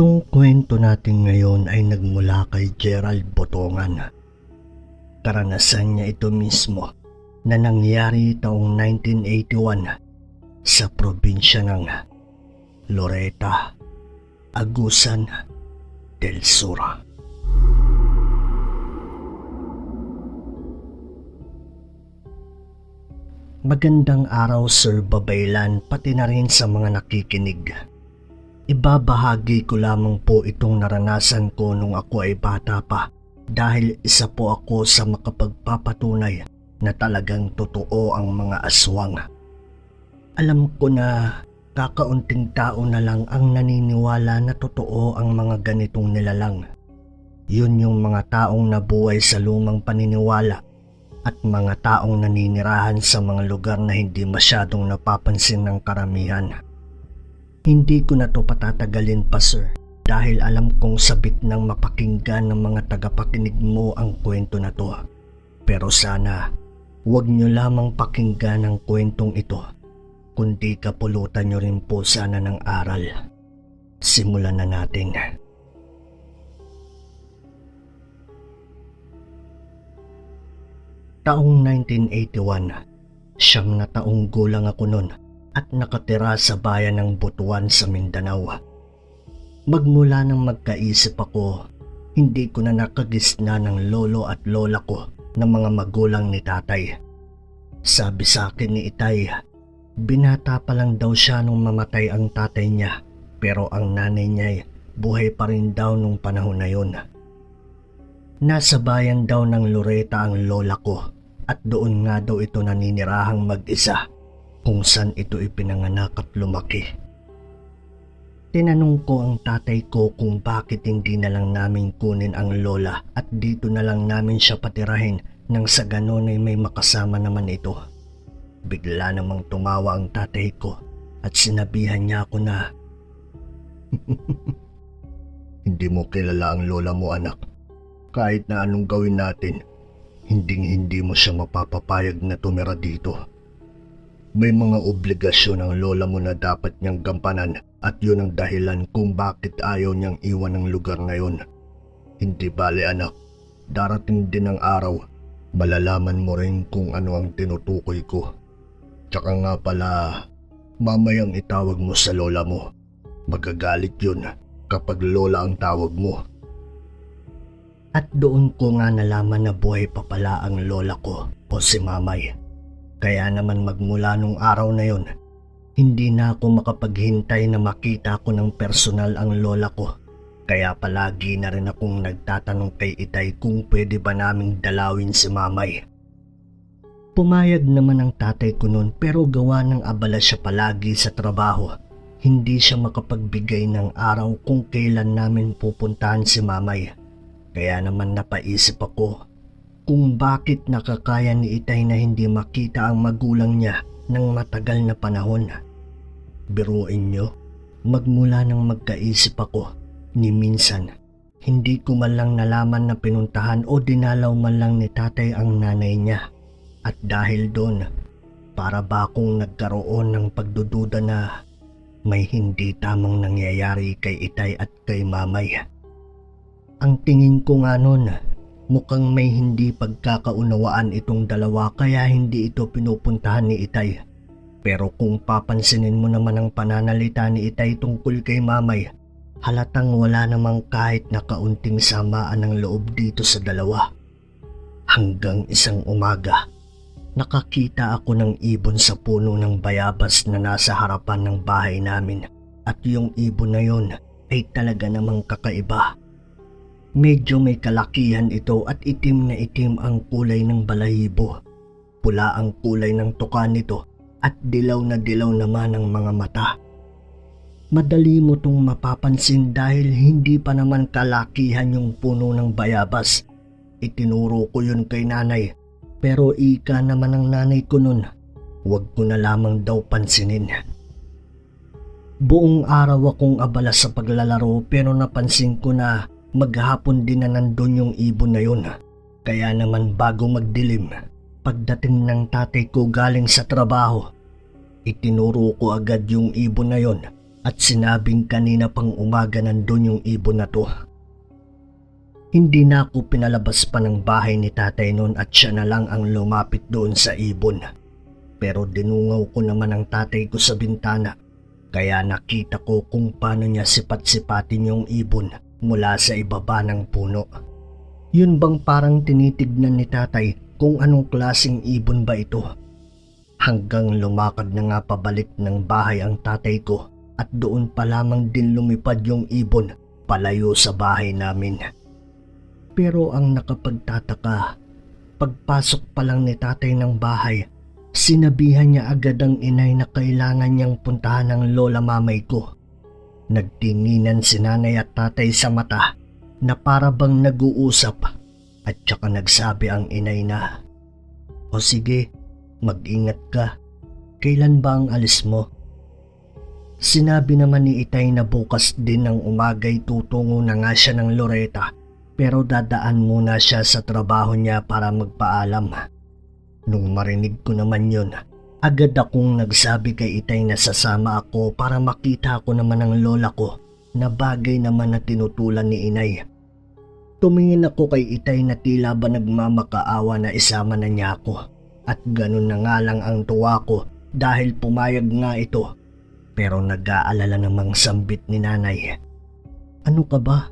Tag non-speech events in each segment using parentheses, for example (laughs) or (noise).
Itong kwento natin ngayon ay nagmula kay Gerald Botongan. Karanasan niya ito mismo na nangyari taong 1981 sa probinsya ng Loreta, Agusan del Sur. Magandang araw Sir Babaylan pati na rin sa mga nakikinig. Ibabahagi ko lamang po itong naranasan ko nung ako ay bata pa dahil isa po ako sa makapagpapatunay na talagang totoo ang mga aswang. Alam ko na kakaunting tao na lang ang naniniwala na totoo ang mga ganitong nilalang. Yun yung mga taong nabuhay sa lumang paniniwala at mga taong naninirahan sa mga lugar na hindi masyadong napapansin ng karamihan. Hindi ko na to patatagalin pa sir dahil alam kong sabik ng mapakinggan ng mga tagapakinig mo ang kwento na to. Pero sana, huwag nyo lamang pakinggan ang kwentong ito, kundi kapulutan nyo rin po sana ng aral. Simulan na natin. Taong 1981, siyam na taong gulang ako noon at nakatira sa bayan ng Butuan sa Mindanao. Magmula nang magkaisip ako, hindi ko na nakagisna ng lolo at lola ko na mga magulang ni tatay. Sabi sa akin ni Itay, binata pa lang daw siya nung mamatay ang tatay niya pero ang nanay niya ay buhay pa rin daw nung panahon na yun. Nasa bayan daw ng Loreta ang lola ko at doon nga daw ito naninirahang mag-isa kung saan ito ipinanganak at lumaki. Tinanong ko ang tatay ko kung bakit hindi na lang namin kunin ang lola at dito na lang namin siya patirahin nang sa ganon ay may makasama naman ito. Bigla namang tumawa ang tatay ko at sinabihan niya ako na (laughs) Hindi mo kilala ang lola mo anak. Kahit na anong gawin natin, hinding hindi mo siya mapapapayag na tumira dito. May mga obligasyon ang lola mo na dapat niyang gampanan at yun ang dahilan kung bakit ayaw niyang iwan ang lugar na yun. Hindi bale anak, darating din ang araw, malalaman mo rin kung ano ang tinutukoy ko. Tsaka nga pala, mamayang itawag mo sa lola mo. Magagalit yun kapag lola ang tawag mo. At doon ko nga nalaman na buhay pa pala ang lola ko o si mamay. Kaya naman magmula nung araw na yon, hindi na ako makapaghintay na makita ko ng personal ang lola ko. Kaya palagi na rin akong nagtatanong kay Itay kung pwede ba naming dalawin si mamay. Pumayag naman ang tatay ko noon pero gawa ng abala siya palagi sa trabaho. Hindi siya makapagbigay ng araw kung kailan namin pupuntahan si mamay. Kaya naman napaisip ako kung bakit nakakaya ni Itay na hindi makita ang magulang niya ng matagal na panahon. Biruin niyo, magmula nang magkaisip ako, ni minsan, hindi ko man lang nalaman na pinuntahan o dinalaw man lang ni tatay ang nanay niya. At dahil doon, para ba akong nagkaroon ng pagdududa na may hindi tamang nangyayari kay Itay at kay Mamay. Ang tingin ko nga noon, mukhang may hindi pagkakaunawaan itong dalawa kaya hindi ito pinupuntahan ni Itay. Pero kung papansinin mo naman ang pananalita ni Itay tungkol kay Mamay, halatang wala namang kahit na kaunting samaan ng loob dito sa dalawa. Hanggang isang umaga, nakakita ako ng ibon sa puno ng bayabas na nasa harapan ng bahay namin at yung ibon na yon ay talaga namang kakaiba. Medyo may kalakihan ito at itim na itim ang kulay ng balahibo. Pula ang kulay ng tuka nito at dilaw na dilaw naman ang mga mata. Madali mo tong mapapansin dahil hindi pa naman kalakihan yung puno ng bayabas. Itinuro ko yun kay nanay pero ika naman ng nanay ko nun, huwag ko na lamang daw pansinin. Buong araw akong abala sa paglalaro pero napansin ko na maghapon din na nandun yung ibon na yun. Kaya naman bago magdilim, pagdating ng tatay ko galing sa trabaho, itinuro ko agad yung ibon na yon at sinabing kanina pang umaga nandun yung ibon na to. Hindi na ako pinalabas pa ng bahay ni tatay noon at siya na lang ang lumapit doon sa ibon. Pero dinungaw ko naman ang tatay ko sa bintana kaya nakita ko kung paano niya sipat-sipatin yung ibon mula sa ibaba ng puno. Yun bang parang tinitignan ni tatay kung anong klasing ibon ba ito? Hanggang lumakad na nga pabalik ng bahay ang tatay ko at doon pa lamang din lumipad yung ibon palayo sa bahay namin. Pero ang nakapagtataka, pagpasok pa lang ni tatay ng bahay, sinabihan niya agad ang inay na kailangan niyang puntahan ng lola mamay ko. Nagtinginan si nanay at tatay sa mata na para bang nag-uusap at saka nagsabi ang inay na, O sige, mag-ingat ka. Kailan ba ang alis mo? Sinabi naman ni Itay na bukas din ng umagay tutungo na nga siya ng Loreta pero dadaan muna siya sa trabaho niya para magpaalam. Nung marinig ko naman yun, agad akong nagsabi kay Itay na sasama ako para makita ko naman ang lola ko na bagay naman na tinutulan ni Inay. Tumingin ako kay Itay na tila ba nagmamakaawa na isama na niya ako at ganun na nga lang ang tuwa ko dahil pumayag nga ito pero nag-aalala namang sambit ni nanay. Ano ka ba?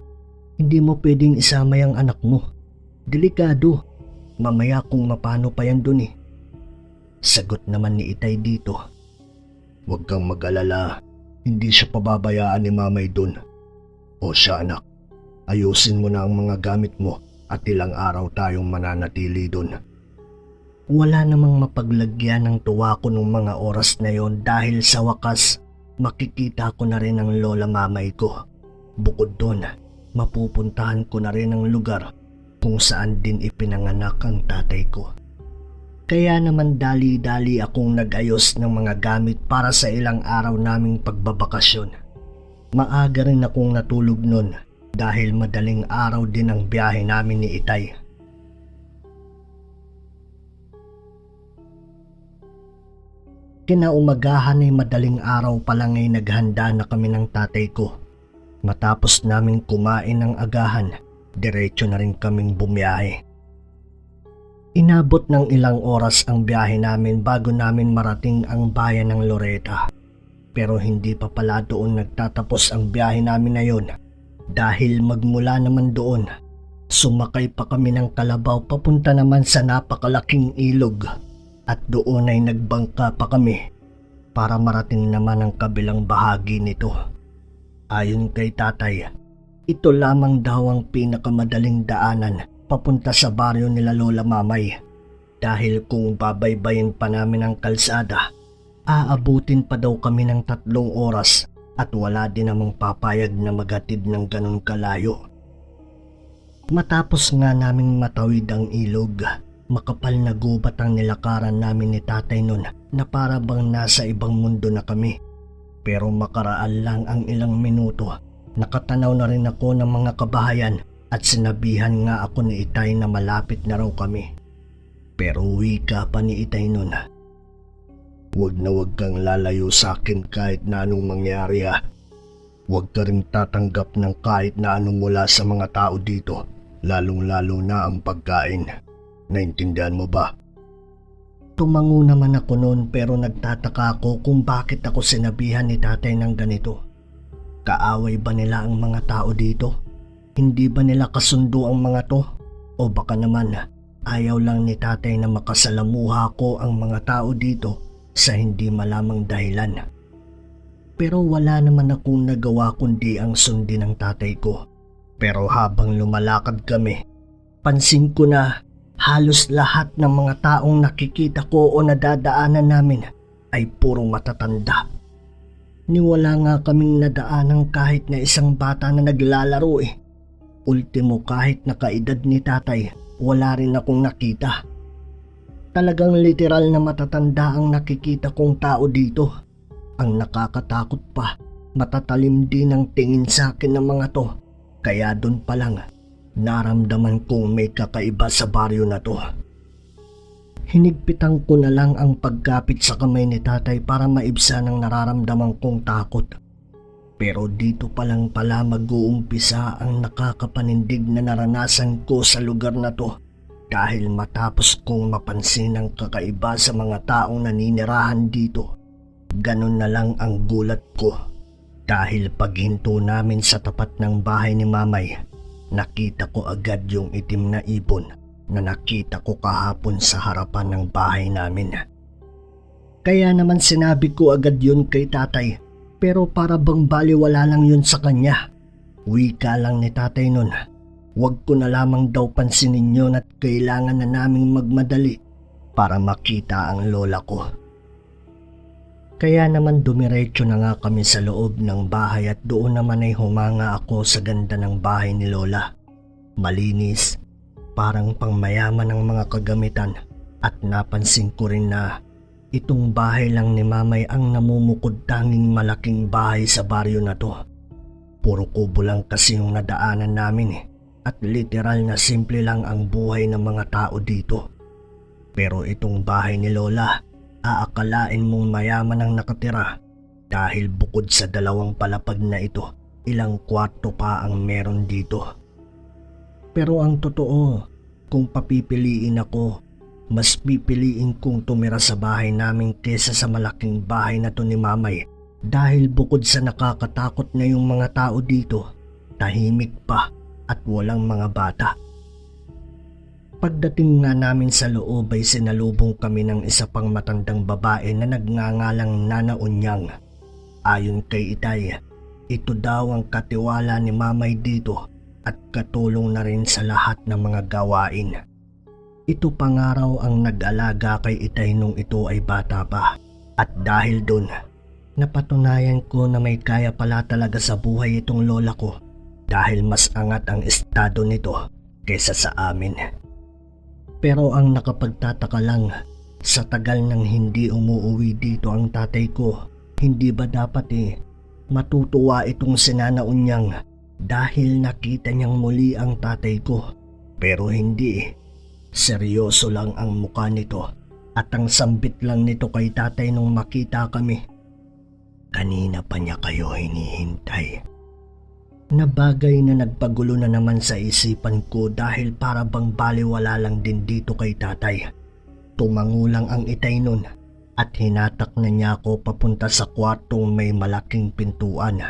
Hindi mo pwedeng isama yung anak mo. Delikado. Mamaya kung mapano pa yan dun eh. Sagot naman ni Itay dito. Huwag kang mag-alala. Hindi siya pababayaan ni mamay dun. O siya anak, ayusin mo na ang mga gamit mo at ilang araw tayong mananatili dun. Wala namang mapaglagyan ng tuwa ko nung mga oras na yon dahil sa wakas makikita ko na rin ang lola mamay ko. Bukod doon, mapupuntahan ko na rin ang lugar kung saan din ipinanganak ang tatay ko. Kaya naman dali-dali akong nag-ayos ng mga gamit para sa ilang araw naming pagbabakasyon. Maaga rin akong natulog nun dahil madaling araw din ang biyahe namin ni Itay. Kinaumagahan ay madaling araw pa lang ay naghanda na kami ng tatay ko. Matapos naming kumain ng agahan, diretso na rin kaming bumiyahe. Inabot ng ilang oras ang biyahe namin bago namin marating ang bayan ng Loreta. Pero hindi pa pala doon nagtatapos ang biyahe namin na yon. Dahil magmula naman doon, sumakay pa kami ng kalabaw papunta naman sa napakalaking ilog at doon ay nagbangka pa kami para marating naman ang kabilang bahagi nito. Ayon kay tatay, ito lamang daw ang pinakamadaling daanan papunta sa baryo nila Lola Mamay. Dahil kung babaybayin pa namin ang kalsada, aabutin pa daw kami ng tatlong oras at wala din namang papayag na magatid ng ganun kalayo. Matapos nga naming matawid ang ilog, makapal na gubat ang nilakaran namin ni tatay nun na para bang nasa ibang mundo na kami. Pero makaraan lang ang ilang minuto, nakatanaw na rin ako ng mga kabahayan at sinabihan nga ako ni Itay na malapit na raw kami. Pero wika pa ni Itay nun. Huwag na huwag kang lalayo sa akin kahit na anong mangyari ha. Huwag ka rin tatanggap ng kahit na anong mula sa mga tao dito, lalong-lalo na ang pagkain. Naintindihan mo ba? Tumango naman ako noon pero nagtataka ako kung bakit ako sinabihan ni tatay ng ganito. Kaaway ba nila ang mga tao dito? Hindi ba nila kasundo ang mga to? O baka naman ayaw lang ni tatay na makasalamuha ko ang mga tao dito sa hindi malamang dahilan. Pero wala naman akong nagawa kundi ang sundin ng tatay ko. Pero habang lumalakad kami, pansin ko na halos lahat ng mga taong nakikita ko o nadadaanan namin ay puro matatanda. Niwala nga kaming nadaanan kahit na isang bata na naglalaro eh. Ultimo kahit nakaedad ni tatay, wala rin akong nakita. Talagang literal na matatanda ang nakikita kong tao dito. Ang nakakatakot pa, matatalim din ang tingin sa akin ng mga to. Kaya doon pa lang, naramdaman kong may kakaiba sa baryo na to. Hinigpitan ko na lang ang pagkapit sa kamay ni tatay para maibsan ang nararamdaman kong takot. Pero dito pa lang pala mag-uumpisa ang nakakapanindig na naranasan ko sa lugar na to dahil matapos kong mapansin ang kakaiba sa mga taong naninirahan dito. Ganon na lang ang gulat ko dahil paghinto namin sa tapat ng bahay ni Mamay, nakita ko agad yung itim na ibon na nakita ko kahapon sa harapan ng bahay namin. Kaya naman sinabi ko agad yun kay tatay pero para bang baliwala lang yun sa kanya. Wika lang ni tatay nun. Huwag ko na lamang daw pansinin yun at kailangan na naming magmadali para makita ang lola ko. Kaya naman dumiretso na nga kami sa loob ng bahay at doon naman ay humanga ako sa ganda ng bahay ni Lola. Malinis, parang pangmayaman ng mga kagamitan at napansin ko rin na itong bahay lang ni Mamay ang namumukod tanging malaking bahay sa baryo na to. Puro kubo lang kasi yung nadaanan namin eh at literal na simple lang ang buhay ng mga tao dito. Pero itong bahay ni Lola, aakalain mong mayaman ang nakatira dahil bukod sa dalawang palapag na ito, ilang kwarto pa ang meron dito. Pero ang totoo, kung papipiliin ako, mas pipiliin kong tumira sa bahay namin kesa sa malaking bahay na to ni Mamay dahil bukod sa nakakatakot na yung mga tao dito, tahimik pa at walang mga bata. Pagdating nga namin sa loob ay sinalubong kami ng isa pang matandang babae na nagngangalang Nana Unyang. Ayon kay Itay, ito daw ang katiwala ni Mamay dito at katulong na rin sa lahat ng mga gawain. Ito pa nga raw ang nag-alaga kay Itay nung ito ay bata pa. At dahil dun, napatunayan ko na may kaya pala talaga sa buhay itong lola ko dahil mas angat ang estado nito kaysa sa amin. Pero ang nakapagtataka lang, sa tagal nang hindi umuuwi dito ang tatay ko, hindi ba dapat eh matutuwa itong sinanaunyang dahil nakita niyang muli ang tatay ko. Pero hindi eh. Seryoso lang ang mukha nito at ang sambit lang nito kay tatay nung makita kami. Kanina pa niya kayo hinihintay na bagay na nagpagulo na naman sa isipan ko dahil para bang baliwala lang din dito kay tatay. Tumangulang ang itay nun at hinatak na niya ako papunta sa kwartong may malaking pintuan.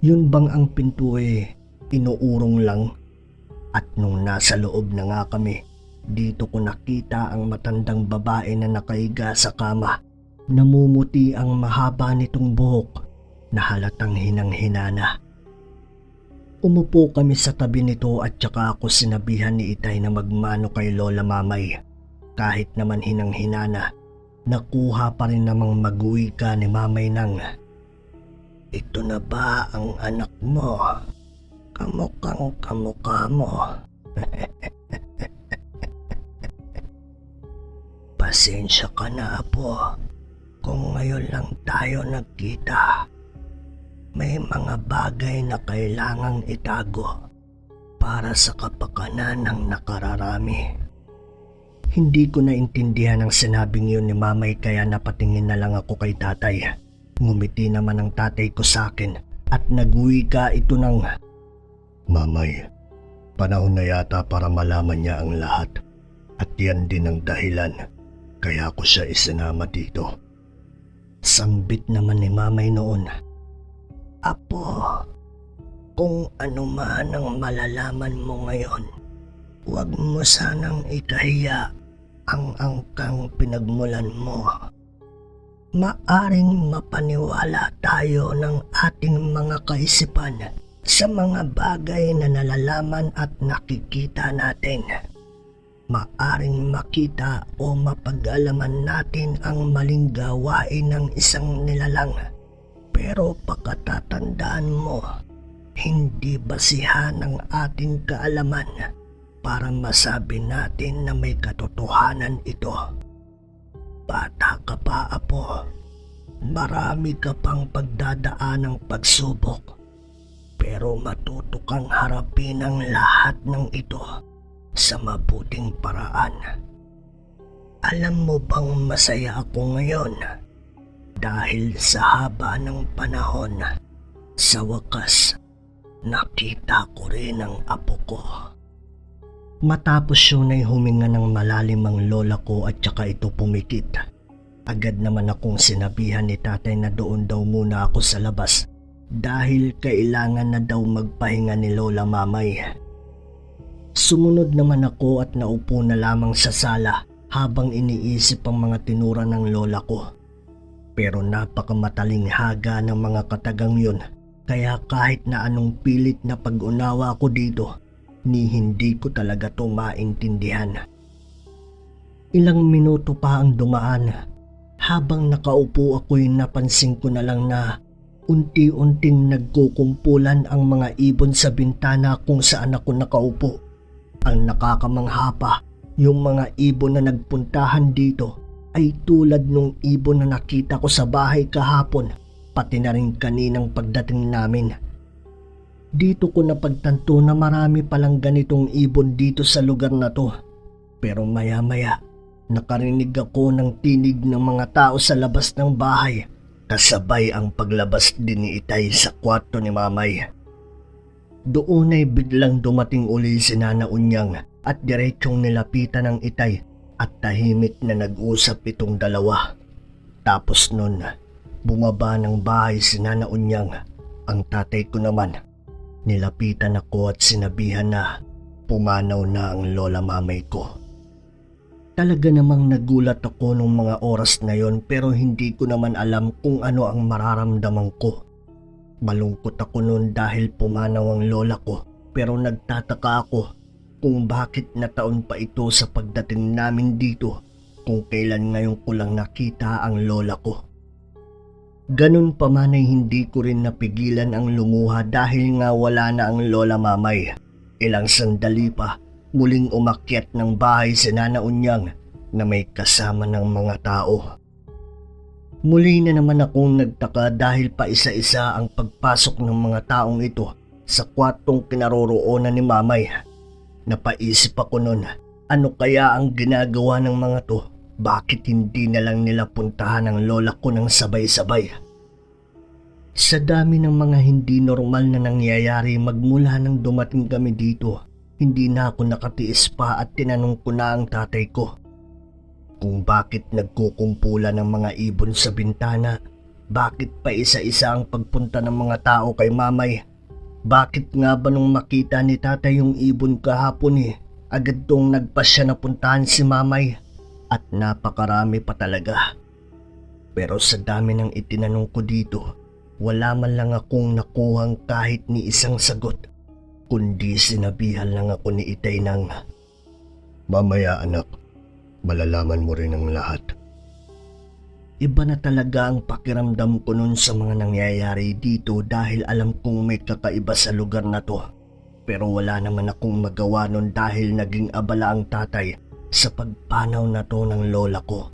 Yun bang ang pinto eh, inuurong lang? At nung nasa loob na nga kami, dito ko nakita ang matandang babae na nakahiga sa kama. Namumuti ang mahaba nitong buhok na halatang hinang-hinana. Umupo kami sa tabi nito at saka ako sinabihan ni Itay na magmano kay Lola Mamay. Kahit naman hinang-hinana, nakuha pa rin namang mag-uwi ka ni Mamay nang Ito na ba ang anak mo? Kamukhang kamukha mo. Pasensya ka na, Apo. Kung ngayon lang tayo nagkita, may mga bagay na kailangang itago para sa kapakanan ng nakararami. Hindi ko naintindihan ang sinabing yun ni mamay kaya napatingin na lang ako kay tatay. Ngumiti naman ang tatay ko sa akin at nagwi ka ito ng Mamay, panahon na yata para malaman niya ang lahat at yan din ang dahilan kaya ko siya isinama dito. Sambit naman ni mamay noon Apo, kung ano man ang malalaman mo ngayon, huwag mo sanang ikahiya ang angkang pinagmulan mo. Maaring mapaniwala tayo ng ating mga kaisipan sa mga bagay na nalalaman at nakikita natin. Maaring makita o mapag-alaman natin ang maling gawain ng isang nilalang pero pagkatatandaan mo, hindi basihan ng ating kaalaman para masabi natin na may katotohanan ito. Bata ka pa, Apo. Marami ka pang pagdadaan ng pagsubok. Pero matuto kang harapin ang lahat ng ito sa mabuting paraan. Alam mo bang masaya ako ngayon? dahil sa haba ng panahon Sa wakas, nakita ko rin ang apo ko. Matapos yun ay huminga ng malalim ang lola ko at saka ito pumikit. Agad naman akong sinabihan ni tatay na doon daw muna ako sa labas dahil kailangan na daw magpahinga ni lola mamay. Sumunod naman ako at naupo na lamang sa sala habang iniisip ang mga tinura ng lola ko. Pero napakamataling haga ng mga katagang yun kaya kahit na anong pilit na pag-unawa ko dito, ni hindi ko talaga to maintindihan. Ilang minuto pa ang dumaan. Habang nakaupo ako'y napansin ko na lang na unti-unting nagkukumpulan ang mga ibon sa bintana kung saan ako nakaupo. Ang nakakamangha pa, yung mga ibon na nagpuntahan dito ay tulad nung ibon na nakita ko sa bahay kahapon, pati na rin kaninang pagdating namin. Dito ko napagtanto na marami palang ganitong ibon dito sa lugar na to. Pero maya-maya, nakarinig ako ng tinig ng mga tao sa labas ng bahay. Kasabay ang paglabas din ni Itay sa kwarto ni Mamay. Doon ay biglang dumating uli si Nana Unyang at diretsong nilapitan ng Itay at tahimik na nag-usap itong dalawa. Tapos nun, bumaba ng bahay si Nana Unyang. Ang tatay ko naman, nilapitan ako at sinabihan na pumanaw na ang lola mamay ko. Talaga namang nagulat ako nung mga oras na yon pero hindi ko naman alam kung ano ang mararamdaman ko. Malungkot ako noon dahil pumanaw ang lola ko pero nagtataka ako kung bakit na taon pa ito sa pagdating namin dito kung kailan ngayon ko lang nakita ang lola ko. Ganun pa man ay hindi ko rin napigilan ang lumuha dahil nga wala na ang lola mamay. Ilang sandali pa, muling umakyat ng bahay si Nana Unyang na may kasama ng mga tao. Muli na naman akong nagtaka dahil pa isa-isa ang pagpasok ng mga taong ito sa kwartong kinaroroonan ni mamay. Napaisip ako noon, ano kaya ang ginagawa ng mga to? Bakit hindi na lang nila puntahan ang lola ko ng sabay-sabay? Sa dami ng mga hindi normal na nangyayari magmula nang dumating kami dito, hindi na ako nakatiis pa at tinanong ko na ang tatay ko. Kung bakit nagkukumpulan ng mga ibon sa bintana, bakit pa isa-isa ang pagpunta ng mga tao kay mamay? Bakit nga ba nung makita ni tatay yung ibon kahapon eh, agad tong nagpasya na puntahan si mamay? At napakarami pa talaga. Pero sa dami ng itinanong ko dito, wala man lang akong nakuhang kahit ni isang sagot, kundi sinabihan lang ako ni Itay ng, Mamaya anak, malalaman mo rin ang lahat. Iba na talaga ang pakiramdam ko nun sa mga nangyayari dito dahil alam kong may kakaiba sa lugar na to. Pero wala naman akong magawa nun dahil naging abala ang tatay sa pagpanaw na to ng lola ko.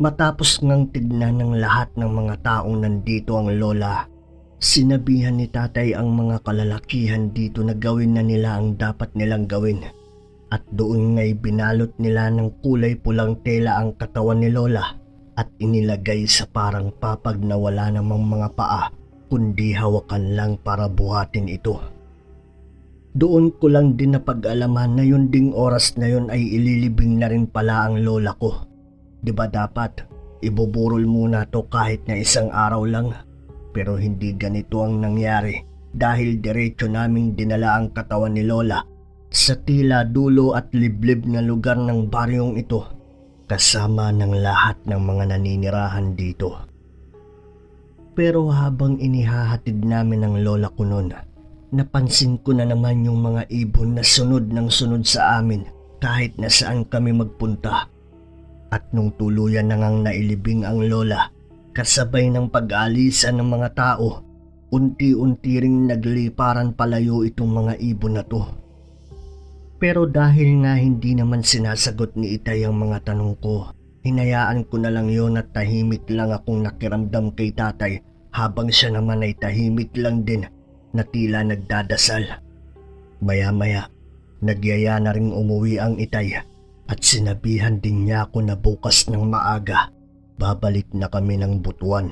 Matapos ngang tignan ng lahat ng mga taong nandito ang lola, sinabihan ni tatay ang mga kalalakihan dito na gawin na nila ang dapat nilang gawin. At doon nga'y binalot nila ng kulay pulang tela ang katawan ni lola at inilagay sa parang papag na wala namang mga paa kundi hawakan lang para buhatin ito. Doon ko lang din napag-alaman na yun ding oras na yun ay ililibing na rin pala ang lola ko. Ba dapat ibuburol muna to kahit na isang araw lang? Pero hindi ganito ang nangyari dahil diretso naming dinala ang katawan ni lola sa tila dulo at liblib na lugar ng baryong ito kasama ng lahat ng mga naninirahan dito. Pero habang inihahatid namin ang lola ko noon, napansin ko na naman yung mga ibon na sunod ng sunod sa amin kahit na saan kami magpunta. At nung tuluyan na ngang nailibing ang lola, kasabay ng pag-alisan ng mga tao, unti-unti ring nagliparan palayo itong mga ibon na to. Pero dahil nga hindi naman sinasagot ni Itay ang mga tanong ko, hinayaan ko na lang yon at tahimik lang akong nakiramdam kay tatay habang siya naman ay tahimik lang din na tila nagdadasal. Maya-maya, nagyaya na ring umuwi ang Itay at sinabihan din niya ako na bukas ng maaga, babalik na kami ng butuan.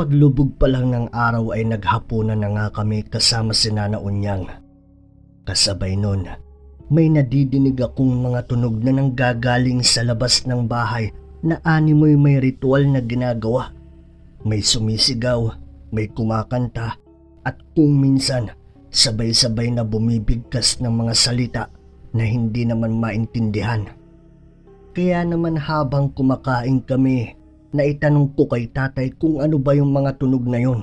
Paglubog pa lang ng araw ay naghapunan na nga kami kasama si Nana Unyang. Kasabay nun, may nadidinig akong mga tunog na nanggagaling sa labas ng bahay na animoy may ritual na ginagawa. May sumisigaw, may kumakanta, at kung minsan sabay-sabay na bumibigkas ng mga salita na hindi naman maintindihan. Kaya naman habang kumakain kami, naitanong ko kay tatay kung ano ba yung mga tunog na yun.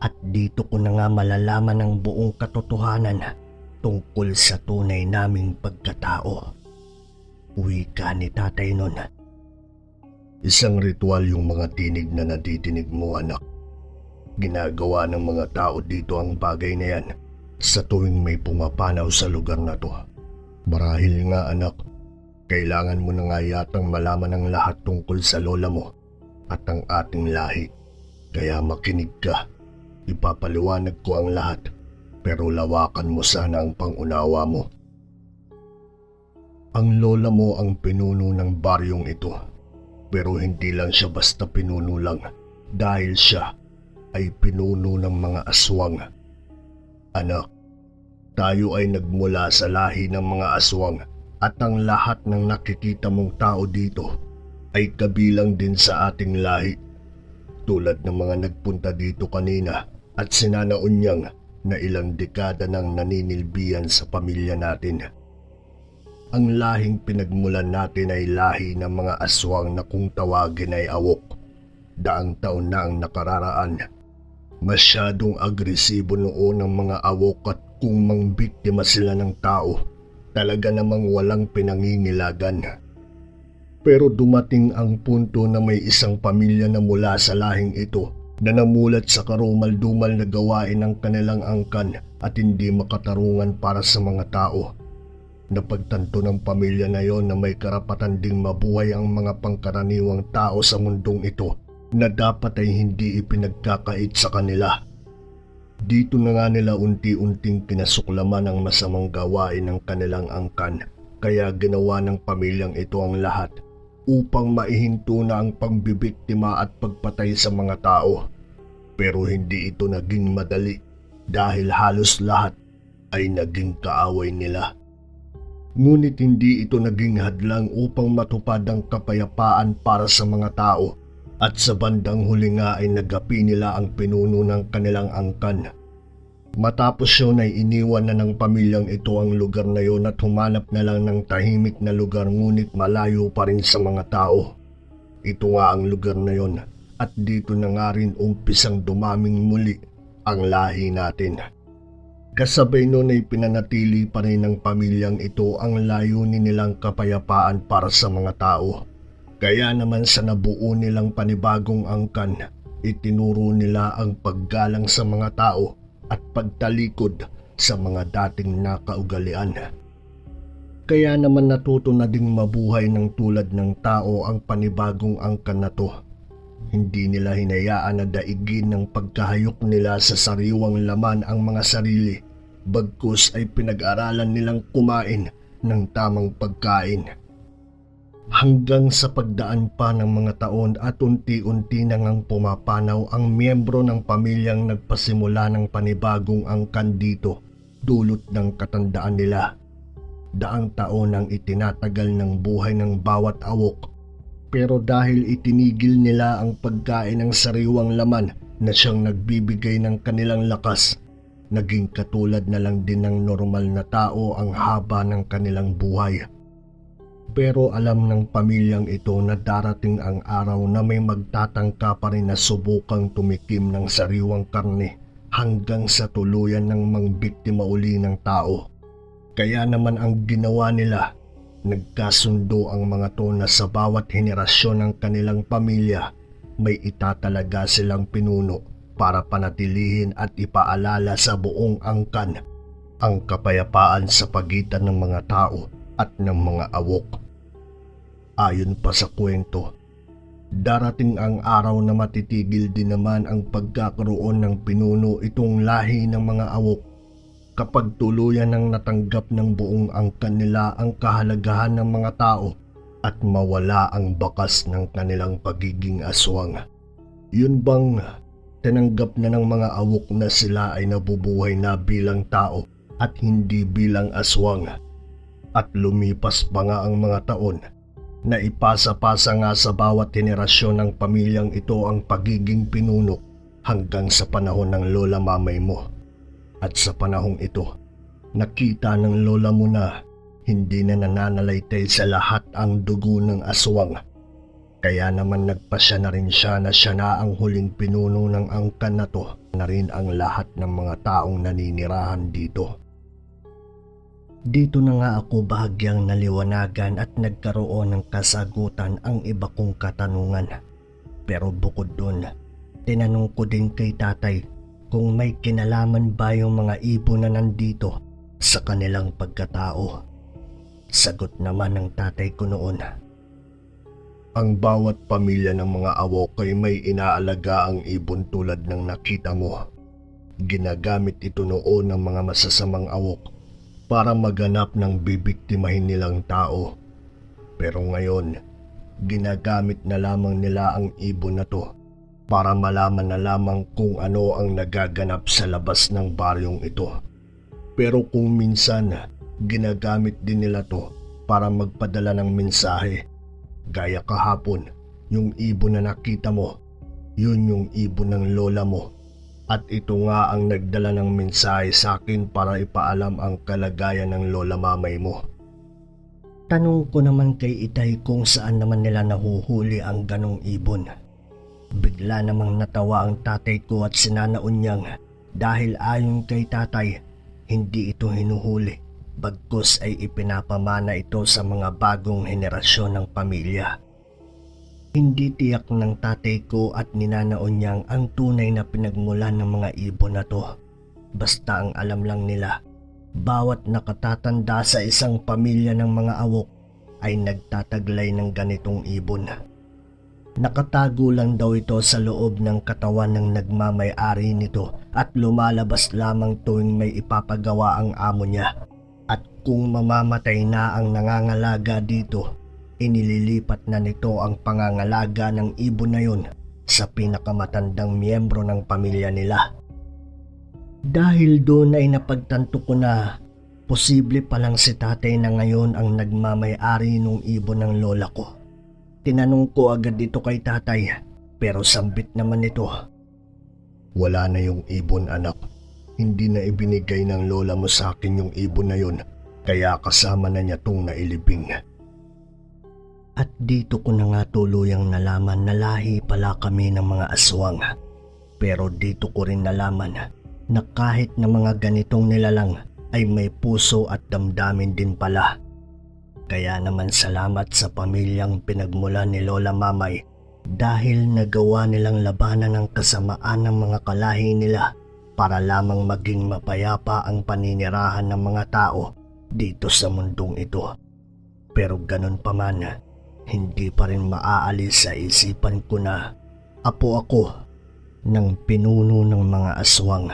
At dito ko na nga malalaman ang buong katotohanan tungkol sa tunay naming pagkatao. Wika ni tatay nun. Isang ritual yung mga tinig na nadidinig mo anak. Ginagawa ng mga tao dito ang bagay na yan sa tuwing may pumapanaw sa lugar na to. Marahil nga anak, kailangan mo na nga yatang malaman ang lahat tungkol sa lola mo at ang ating lahi. Kaya makinig ka. Ipapaliwanag ko ang lahat pero lawakan mo sana ang pangunawa mo. Ang lola mo ang pinuno ng baryong ito pero hindi lang siya basta pinuno lang dahil siya ay pinuno ng mga aswang. Anak, tayo ay nagmula sa lahi ng mga aswang at ang lahat ng nakikita mong tao dito ay kabilang din sa ating lahi. Tulad ng mga nagpunta dito kanina at sinanaunyang na ilang dekada nang naninilbiyan sa pamilya natin. Ang lahing pinagmulan natin ay lahi ng mga aswang na kung tawagin ay awok. Daang taon na ang nakararaan. Masyadong agresibo noon ang mga awok at kung mangbiktima sila ng tao, talaga namang walang pinangingilagan. Pero dumating ang punto na may isang pamilya na mula sa lahing ito na namulat sa karumal-dumal na gawain ng kanilang angkan at hindi makatarungan para sa mga tao. Napagtanto ng pamilya na yon na may karapatan ding mabuhay ang mga pangkaraniwang tao sa mundong ito na dapat ay hindi ipinagkakait sa kanila. Dito na nga nila unti-unting kinasuklaman ang masamang gawain ng kanilang angkan kaya ginawa ng pamilyang ito ang lahat upang maihinto na ang pagbibiktima at pagpatay sa mga tao. Pero hindi ito naging madali dahil halos lahat ay naging kaaway nila. Ngunit hindi ito naging hadlang upang matupad ang kapayapaan para sa mga tao at sa bandang huli nga ay nagapi nila ang pinuno ng kanilang angkan. Matapos yun ay iniwan na ng pamilyang ito ang lugar na yon at humanap na lang ng tahimik na lugar ngunit malayo pa rin sa mga tao. Ito nga ang lugar na yon at dito na nga rin umpisang dumaming muli ang lahi natin. Kasabay noon ay pinanatili pa rin ng pamilyang ito ang layunin nilang kapayapaan para sa mga tao. Kaya naman sa nabuo nilang panibagong angkan, itinuro nila ang paggalang sa mga tao at pagtalikod sa mga dating nakaugalian. Kaya naman natuto na ding mabuhay ng tulad ng tao ang panibagong angkan na to. Hindi nila hinayaan na daigin ng pagkahayok nila sa sariwang laman ang mga sarili, bagkus ay pinag-aralan nilang kumain ng tamang pagkain. Hanggang sa pagdaan pa ng mga taon at unti-unti nang ang pumapanaw ang miyembro ng pamilyang nagpasimula ng panibagong angkan dito dulot ng katandaan nila. Daang taon ang itinatagal ng buhay ng bawat awok pero dahil itinigil nila ang pagkain ng sariwang laman na siyang nagbibigay ng kanilang lakas, naging katulad na lang din ng normal na tao ang haba ng kanilang buhay. Pero alam ng pamilyang ito na darating ang araw na may magtatangka pa rin na subukang tumikim ng sariwang karne hanggang sa tuluyan ng mangbiktima uli ng tao. Kaya naman ang ginawa nila, nagkasundo ang mga to na sa bawat henerasyon ng kanilang pamilya may itatalaga silang pinuno para panatilihin at ipaalala sa buong angkan ang kapayapaan sa pagitan ng mga tao at ng mga awok. Ayon pa sa kwento, darating ang araw na matitigil din naman ang pagkakaroon ng pinuno itong lahi ng mga awok kapag tuluyan ng natanggap ng buong angkan nila ang kahalagahan ng mga tao at mawala ang bakas ng kanilang pagiging aswang. Yun bang Tinanggap na ng mga awok na sila ay nabubuhay na bilang tao at hindi bilang aswang. At lumipas pa nga ang mga taon na ipasa-pasa nga sa bawat henerasyon ng pamilyang ito ang pagiging pinuno hanggang sa panahon ng lola mamay mo. At sa panahong ito, nakita ng lola mo na hindi na nananalaytay sa lahat ang dugo ng aswang. Kaya naman nagpasya na rin siya na siya na ang huling pinuno ng angkan na to na rin ang lahat ng mga taong naninirahan dito. Dito na nga ako bahagyang naliwanagan at nagkaroon ng kasagutan ang iba kong katanungan. Pero bukod doon, tinanong ko din kay tatay kung may kinalaman ba yung mga ibon na nandito sa kanilang pagkatao. Sagot naman ng tatay ko noon. Ang bawat pamilya ng mga awok ay may inaalaga ang ibon tulad ng nakita mo. Ginagamit ito noon ng mga masasamang awok para maganap ng bibiktimahin nilang tao. Pero ngayon, ginagamit na lamang nila ang ibon na to para malaman na lamang kung ano ang nagaganap sa labas ng baryong ito. Pero kung minsan, ginagamit din nila to para magpadala ng mensahe. Gaya kahapon, yung ibon na nakita mo, yun yung ibon ng lola mo. At ito nga ang nagdala ng mensahe sa akin para ipaalam ang kalagayan ng lola mamay mo. Tanong ko naman kay Itay kung saan naman nila nahuhuli ang ganong ibon. Bigla namang natawa ang tatay ko at sinanaon niyang dahil ayon kay tatay, hindi ito hinuhuli. Bagkus ay ipinapamana ito sa mga bagong henerasyon ng pamilya. Hindi tiyak ng tatay ko at ninanaon niyang ang tunay na pinagmulan ng mga ibon na to. Basta ang alam lang nila, bawat nakatatanda sa isang pamilya ng mga awok ay nagtataglay ng ganitong ibon. Nakatago lang daw ito sa loob ng katawan ng nagmamay-ari nito at lumalabas lamang tuwing may ipapagawa ang amo niya. At kung mamamatay na ang nangangalaga dito, inililipat na nito ang pangangalaga ng ibon na yun sa pinakamatandang miyembro ng pamilya nila. Dahil doon ay napagtanto ko na posible palang si tatay na ngayon ang nagmamay-ari ng ibon ng lola ko. Tinanong ko agad ito kay tatay pero sambit naman ito. Wala na yung ibon anak. Hindi na ibinigay ng lola mo sa akin yung ibon na yun kaya kasama na niya tong nailibing. At dito ko na nga tuluyang nalaman na lahi pala kami ng mga aswang. Pero dito ko rin nalaman na kahit na mga ganitong nilalang ay may puso at damdamin din pala. Kaya naman salamat sa pamilyang pinagmula ni Lola Mamay dahil nagawa nilang labanan ng kasamaan ng mga kalahi nila para lamang maging mapayapa ang paninirahan ng mga tao dito sa mundong ito. Pero ganun pa man, hindi pa rin maaalis sa isipan ko na apo ako ng pinuno ng mga aswang